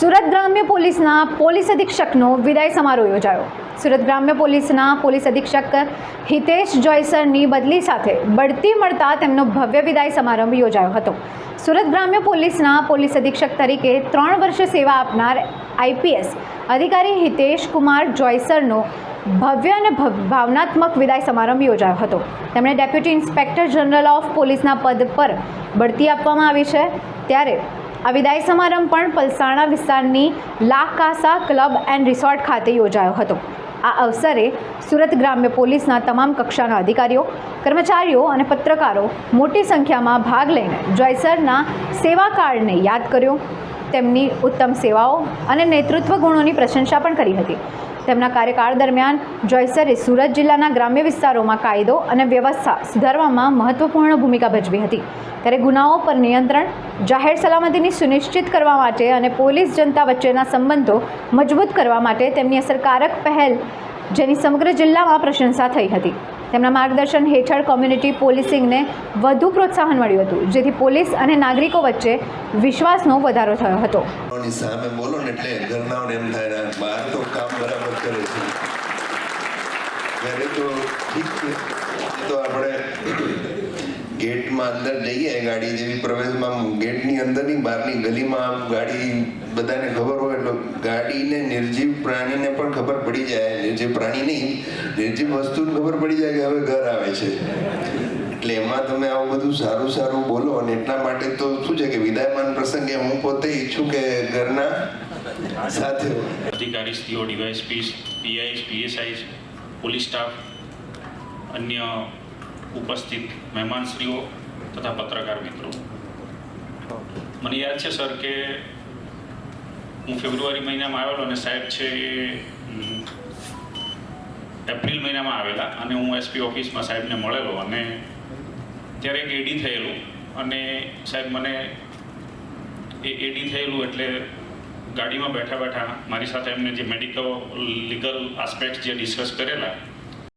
સુરત ગ્રામ્ય પોલીસના પોલીસ અધિક્ષકનો વિદાય સમારોહ યોજાયો. સુરત ગ્રામ્ય પોલીસના પોલીસ અધિક્ષક હિતેશ જોયસરની બદલી સાથે બઢતી મળતા તેમનો ભવ્ય વિદાય સમારંભ યોજાયો હતો. સુરત ગ્રામ્ય પોલીસના પોલીસ અધિક્ષક તરીકે ત્રણ વર્ષ સેવા આપનાર આઈપીએસ અધિકારી હિતેશ કુમાર જોયસરનો ભવ્ય અને ભવ- ભાવનાત્મક વિદાય સમારંભ યોજાયો હતો. તેમણે ડેપ્યુટી ઇન્સ્પેક્ટર જનરલ ઓફ પોલીસના પદ પર બઢતી આપવામાં આવી છે. ત્યારે આ વિદાય સમારંભ પણ પલસાણા વિસ્તારની લા કાસા ક્લબ એન્ડ રિસોર્ટ ખાતે યોજાયો હતો. આ અવસરે સુરત ગ્રામ્ય પોલીસના તમામ કક્ષાના અધિકારીઓ, કર્મચારીઓ અને પત્રકારો મોટી સંખ્યામાં ભાગ લઈને જોયસરના કાર્ડને યાદ કર્યો. તેમની ઉત્તમ સેવાઓ અને નેતૃત્વ ગુણોની પ્રશંસા પણ કરી હતી. તેમના કાર્યકાળ દરમિયાન જોયસરે સુરત જિલ્લાના ગ્રામ્ય વિસ્તારોમાં કાયદો અને વ્યવસ્થા સુધારવામાં મહત્વપૂર્ણ ભૂમિકા ભજવી હતી. ત્યારે ગુનાઓ પર નિયંત્રણ, જાહેર સલામતીની સુનિશ્ચિત કરવા માટે અને પોલીસ જનતા વચ્ચેના સંબંધો મજબૂત કરવા માટે તેમની અસરકારક પહેલ જેની સમગ્ર જિલ્લામાં પ્રશંસા થઈ હતી. તેમના માર્ગદર્શન હેઠળ કોમ્યુનિટી પોલીસિંગને વધુ પ્રોત્સાહન મળ્યું હતું, જેથી પોલીસ અને નાગરિકો વચ્ચે વિશ્વાસનો વધારો થયો હતો. આપણે ગેટમાં અંદર જઈએ, ગાડી જેવી પ્રવેશમાં ગેટની અંદરની બહારની ગલીમાં આમ ગાડી બધાને ખબર હોય એટલે ગાડીને નિર્જીવ પ્રાણીને પણ ખબર પડી જાય. નિર્જીવ પ્રાણી નહીં, નિર્જીવ વસ્તુને ખબર પડી જાય કે હવે ઘર આવે છે. એટલે એમાં તમે આવું બધું સારું સારું બોલો અને એટલા માટે તો શું છે કે વિદાયમાન પ્રસંગે હું પોતે ઈચ્છું કે ઘરના સાથે અધિકારી સ્ત્રીઓ, DYSP, PI, PSI, police staff, અન્ય ઉપસ્થિત મહેમાનશ્રીઓ તથા પત્રકાર મિત્રો. મને યાદ છે, સર, કે હું ફેબ્રુઆરી મહિનામાં આવેલો અને સાહેબ છે એ એપ્રિલ મહિનામાં આવેલા અને હું એસપી ઓફિસમાં સાહેબને મળેલો અને ત્યારે એક એડી થયેલું અને સાહેબ મને એ એડી થયેલું એટલે ગાડીમાં બેઠા બેઠા મારી સાથે એમને જે મેડિકલ, લીગલ આસ્પેક્ટ જે ડિસ્કસ કરેલા